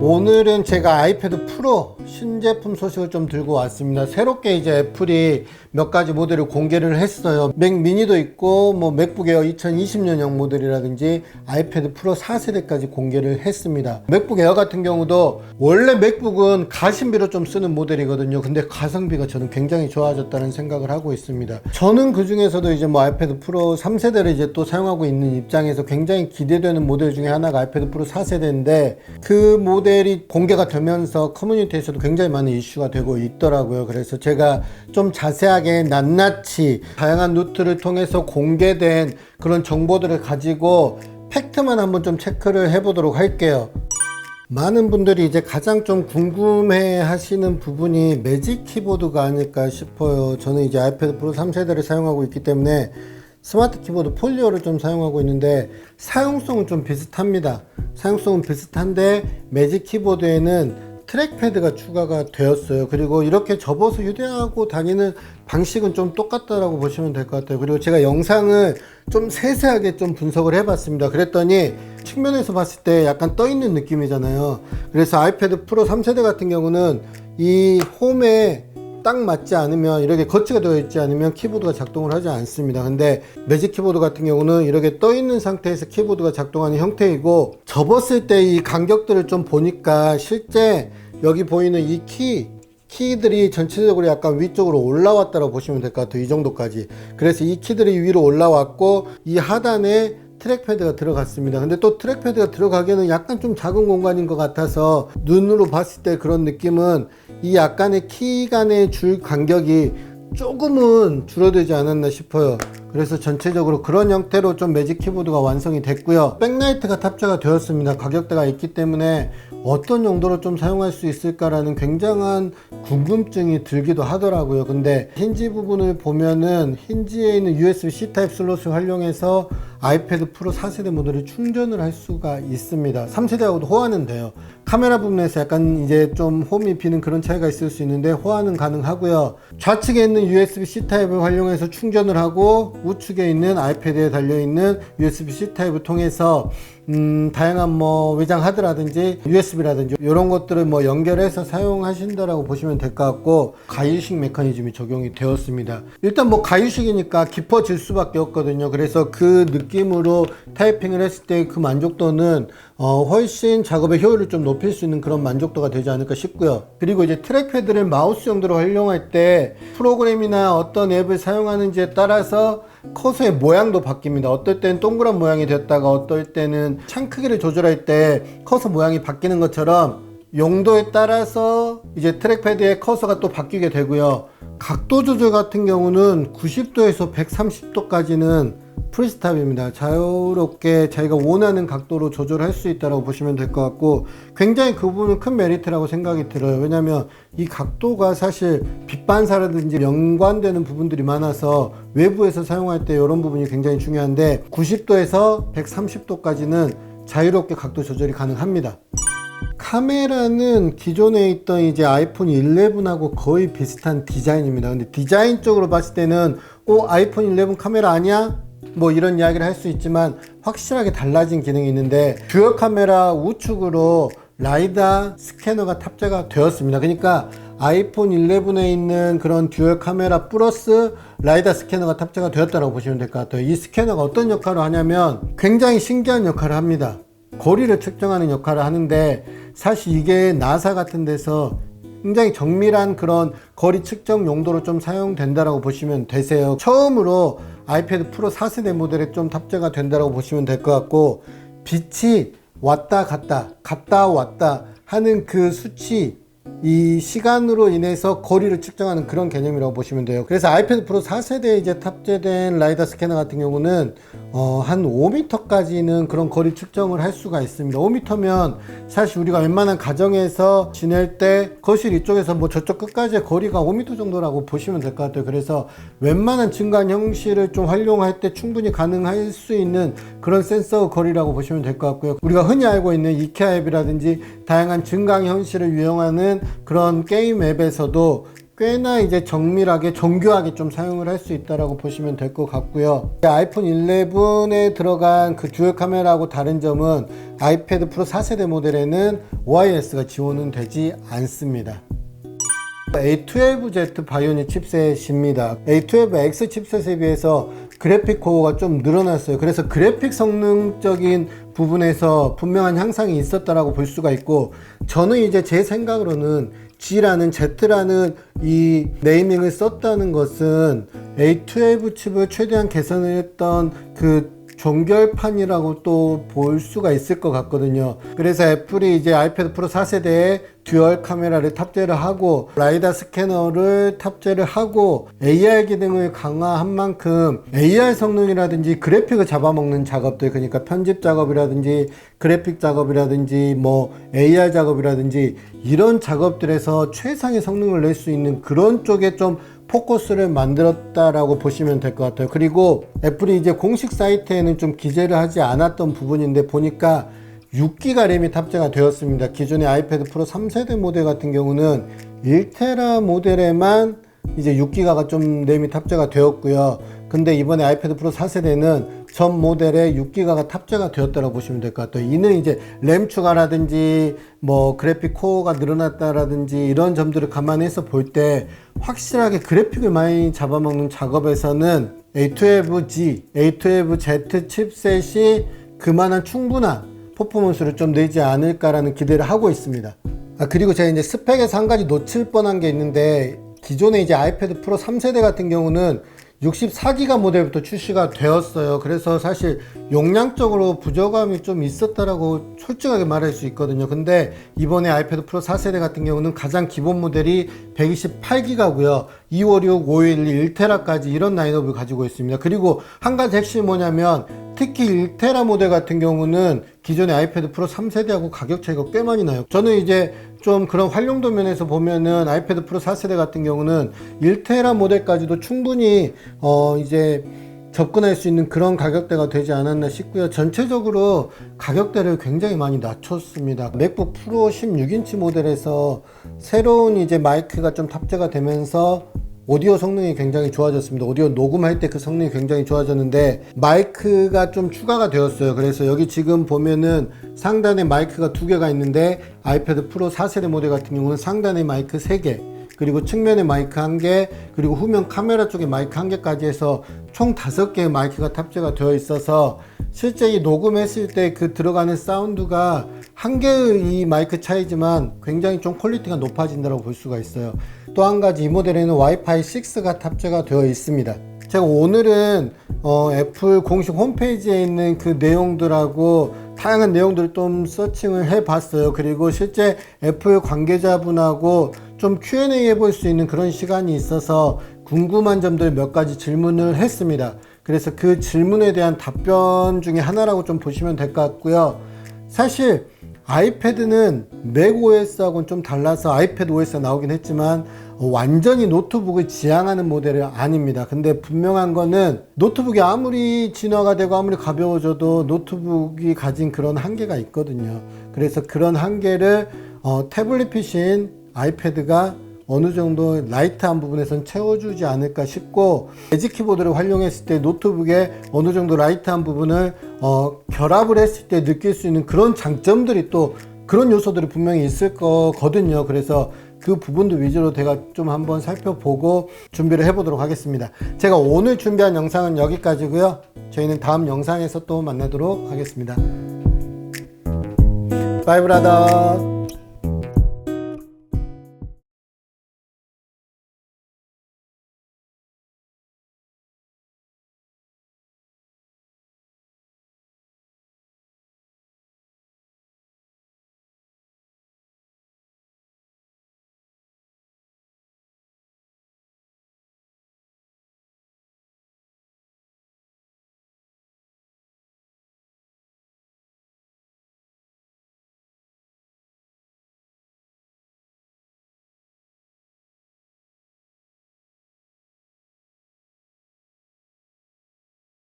오늘은 제가 아이패드 프로 신제품 소식을 좀 들고 왔습니다. 새롭게 이제 애플이 몇 가지 모델을 공개를 했어요. 맥 미니도 있고, 뭐 맥북 에어 2020년형 모델이라든지 아이패드 프로 4세대까지 공개를 했습니다. 맥북 에어 같은 경우도 원래 맥북은 가심비로 좀 쓰는 모델이거든요. 근데 가성비가 저는 굉장히 좋아졌다는 생각을 하고 있습니다. 저는 그 중에서도 이제 뭐 아이패드 프로 3세대를 이제 또 사용하고 있는 입장에서 굉장히 기대되는 모델 중에 하나가 아이패드 프로 4세대인데 그 모델 이 공개가 되면서 커뮤니티에서도 굉장히 많은 이슈가 되고 있더라고요. 그래서 제가 좀 자세하게 낱낱이 다양한 노트를 통해서 공개된 그런 정보들을 가지고 팩트만 한번 좀 체크를 해보도록 할게요. 많은 분들이 이제 가장 좀 궁금해 하시는 부분이 매직 키보드가 아닐까 싶어요. 저는 이제 아이패드 프로 3세대를 사용하고 있기 때문에 스마트 키보드 폴리오를 좀 사용하고 있는데 사용성은 좀 비슷합니다. 사용성은 비슷한데 매직 키보드에는 트랙패드가 추가가 되었어요. 그리고 이렇게 접어서 휴대하고 다니는 방식은 좀 똑같다라고 보시면 될 것 같아요. 그리고 제가 영상을 좀 세세하게 좀 분석을 해봤습니다. 그랬더니 측면에서 봤을 때 약간 떠 있는 느낌이잖아요. 그래서 아이패드 프로 3세대 같은 경우는 이 홈에 딱 맞지 않으면 이렇게 거치가 되어 있지 않으면 키보드가 작동을 하지 않습니다. 근데 매직 키보드 같은 경우는 이렇게 떠 있는 상태에서 키보드가 작동하는 형태이고 접었을 때 이 간격들을 좀 보니까 실제 여기 보이는 이키 키들이 전체적으로 약간 위쪽으로 올라왔다고 보시면 될 것 같아요. 이 정도까지. 그래서 이 키들이 위로 올라왔고 이 하단에 트랙패드가 들어갔습니다. 근데 또 트랙패드가 들어가기에는 약간 좀 작은 공간인 것 같아서 눈으로 봤을 때 그런 느낌은 이 약간의 키 간의 줄 간격이 조금은 줄어들지 않았나 싶어요. 그래서 전체적으로 그런 형태로 좀 매직 키보드가 완성이 됐고요. 백라이트가 탑재가 되었습니다. 가격대가 있기 때문에 어떤 용도로 좀 사용할 수 있을까라는 굉장한 궁금증이 들기도 하더라고요. 근데 힌지 부분을 보면은 힌지에 있는 USB-C 타입 슬롯을 활용해서 아이패드 프로 4세대 모델을 충전을 할 수가 있습니다. 3세대하고도 호환은 돼요. 카메라 부분에서 약간 이제 좀 홈이 비는 그런 차이가 있을 수 있는데 호환은 가능하고요. 좌측에 있는 USB-C 타입을 활용해서 충전을 하고 우측에 있는 아이패드에 달려있는 USB-C 타입을 통해서 음, 다양한 뭐 외장 하드라든지 USB라든지 이런 것들을 뭐 연결해서 사용하신다라고 보시면 될 것 같고 가유식 메커니즘이 적용이 되었습니다. 일단 뭐 가유식이니까 깊어질 수밖에 없거든요. 그래서 그 느낌으로 타이핑을 했을 때 그 만족도는 어, 훨씬 작업의 효율을 좀 높일 수 있는 그런 만족도가 되지 않을까 싶고요. 그리고 이제 트랙패드를 마우스 용도로 활용할 때 프로그램이나 어떤 앱을 사용하는지에 따라서 커서의 모양도 바뀝니다. 어떨 때는 동그란 모양이 됐다가 어떨 때는 창 크기를 조절할 때 커서 모양이 바뀌는 것처럼 용도에 따라서 이제 트랙패드의 커서가 또 바뀌게 되고요. 각도 조절 같은 경우는 90도에서 130도까지는 프리스탑입니다. 자유롭게 자기가 원하는 각도로 조절할 수 있다고 보시면 될 것 같고 굉장히 그 부분은 큰 메리트라고 생각이 들어요. 왜냐하면 이 각도가 사실 빛 반사라든지 연관되는 부분들이 많아서 외부에서 사용할 때 이런 부분이 굉장히 중요한데 90도에서 130도까지는 자유롭게 각도 조절이 가능합니다. 카메라는 기존에 있던 이제 아이폰 11하고 거의 비슷한 디자인입니다. 근데 디자인 쪽으로 봤을 때는 어 아이폰 11 카메라 아니야? 뭐 이런 이야기를 할 수 있지만 확실하게 달라진 기능이 있는데 듀얼 카메라 우측으로 라이다 스캐너가 탑재가 되었습니다. 그러니까 아이폰 11에 있는 그런 듀얼 카메라 플러스 라이다 스캐너가 탑재가 되었다고 보시면 될 것 같아요. 이 스캐너가 어떤 역할을 하냐면 굉장히 신기한 역할을 합니다. 거리를 측정하는 역할을 하는데 사실 이게 나사 같은 데서 굉장히 정밀한 그런 거리 측정 용도로 좀 사용된다라고 보시면 되세요. 처음으로 아이패드 프로 4세대 모델에 좀 탑재가 된다라고 보시면 될 것 같고 빛이 왔다 갔다 갔다 왔다 하는 그 수치 이 시간으로 인해서 거리를 측정하는 그런 개념이라고 보시면 돼요. 그래서 아이패드 프로 4세대에 이제 탑재된 라이다 스캐너 같은 경우는 어, 한 5m까지는 그런 거리 측정을 할 수가 있습니다. 5m면 사실 우리가 웬만한 가정에서 지낼 때 거실 이쪽에서 뭐 저쪽 끝까지의 거리가 5m 정도라고 보시면 될 것 같아요. 그래서 웬만한 증간 형식을 좀 활용할 때 충분히 가능할 수 있는 그런 센서 거리라고 보시면 될 것 같고요. 우리가 흔히 알고 있는 이케아 앱이라든지 다양한 증강 현실을 이용하는 그런 게임 앱에서도 꽤나 이제 정밀하게 정교하게 좀 사용을 할 수 있다라고 보시면 될 것 같고요. 아이폰 11에 들어간 그 듀얼 카메라하고 다른 점은 아이패드 프로 4세대 모델에는 OIS가 지원은 되지 않습니다. A12Z 바이오닉 칩셋입니다. A12X 칩셋에 비해서 그래픽 코어가 좀 늘어났어요. 그래서 그래픽 성능적인 부분에서 분명한 향상이 있었다라고 볼 수가 있고 저는 이제 제 생각으로는 G라는 Z라는 이 네이밍을 썼다는 것은 A12 칩을 최대한 개선을 했던 그 종결판이라고 또 볼 수가 있을 것 같거든요. 그래서 애플이 이제 아이패드 프로 4세대에 듀얼 카메라를 탑재를 하고 라이다 스캐너를 탑재를 하고 AR 기능을 강화한 만큼 AR 성능이라든지 그래픽을 잡아먹는 작업들 그러니까 편집 작업이라든지 그래픽 작업이라든지 뭐 AR 작업이라든지 이런 작업들에서 최상의 성능을 낼 수 있는 그런 쪽에 좀 포커스를 만들었다라고 보시면 될 것 같아요. 그리고 애플이 이제 공식 사이트에는 좀 기재를 하지 않았던 부분인데 보니까 6기가 램이 탑재가 되었습니다. 기존의 아이패드 프로 3세대 모델 같은 경우는 1테라 모델에만 이제 6기가가 좀 램이 탑재가 되었고요. 근데 이번에 아이패드 프로 4세대는 전 모델에 6기가가 탑재가 되었다고 보시면 될 것 같아요. 이는 이제 램 추가라든지 뭐 그래픽 코어가 늘어났다라든지 이런 점들을 감안해서 볼 때 확실하게 그래픽을 많이 잡아먹는 작업에서는 A12G, A12Z 칩셋이 그만한 충분한 퍼포먼스를 좀 내지 않을까라는 기대를 하고 있습니다. 아, 그리고 제가 이제 스펙에서 한 가지 놓칠 뻔한 게 있는데 기존에 이제 아이패드 프로 3세대 같은 경우는 64기가 모델부터 출시가 되었어요. 그래서 사실 용량적으로 부족함이 좀 있었다라고 솔직하게 말할 수 있거든요. 근데 이번에 아이패드 프로 4세대 같은 경우는 가장 기본 모델이 128기가고요. 256, 512, 1테라까지 이런 라인업을 가지고 있습니다. 그리고 한 가지 핵심이 뭐냐면 특히 1테라 모델 같은 경우는 기존의 아이패드 프로 3세대하고 가격 차이가 꽤 많이 나요. 저는 이제 좀 그런 활용도 면에서 보면은 아이패드 프로 4세대 같은 경우는 1테라 모델까지도 충분히 어 이제 접근할 수 있는 그런 가격대가 되지 않았나 싶고요. 전체적으로 가격대를 굉장히 많이 낮췄습니다. 맥북 프로 16인치 모델에서 새로운 이제 마이크가 좀 탑재가 되면서 오디오 성능이 굉장히 좋아졌습니다. 오디오 녹음할 때 그 성능이 굉장히 좋아졌는데 마이크가 좀 추가가 되었어요. 그래서 여기 지금 보면은 상단에 마이크가 두 개가 있는데 아이패드 프로 4세대 모델 같은 경우는 상단에 마이크 3개 그리고 측면에 마이크 한 개, 그리고 후면 카메라 쪽에 마이크 한 개까지 해서 총 다섯 개의 마이크가 탑재가 되어 있어서 실제 이 녹음했을 때 그 들어가는 사운드가 한 개의 이 마이크 차이지만 굉장히 좀 퀄리티가 높아진다고 볼 수가 있어요. 또 한 가지 이 모델에는 와이파이 6가 탑재가 되어 있습니다. 제가 오늘은 어, 애플 공식 홈페이지에 있는 그 내용들하고 다양한 내용들을 좀 서칭을 해 봤어요. 그리고 실제 애플 관계자분하고 좀 Q&A 해볼 수 있는 그런 시간이 있어서 궁금한 점들 몇 가지 질문을 했습니다. 그래서 그 질문에 대한 답변 중에 하나라고 좀 보시면 될 것 같고요. 사실 아이패드는 맥 OS하고는 좀 달라서 아이패드 OS가 나오긴 했지만 어, 완전히 노트북을 지향하는 모델은 아닙니다. 근데 분명한 거는 노트북이 아무리 진화가 되고 아무리 가벼워져도 노트북이 가진 그런 한계가 있거든요. 그래서 그런 한계를 어, 태블릿 PC인 아이패드가 어느 정도 라이트한 부분에선 채워주지 않을까 싶고 에지 키보드를 활용했을 때 노트북에 어느 정도 라이트한 부분을 어, 결합을 했을 때 느낄 수 있는 그런 장점들이 또 그런 요소들이 분명히 있을 거거든요. 그래서 그 부분도 위주로 제가 좀 한번 살펴보고 준비를 해보도록 하겠습니다. 제가 오늘 준비한 영상은 여기까지고요. 저희는 다음 영상에서 또 만나도록 하겠습니다. 바이 브라더.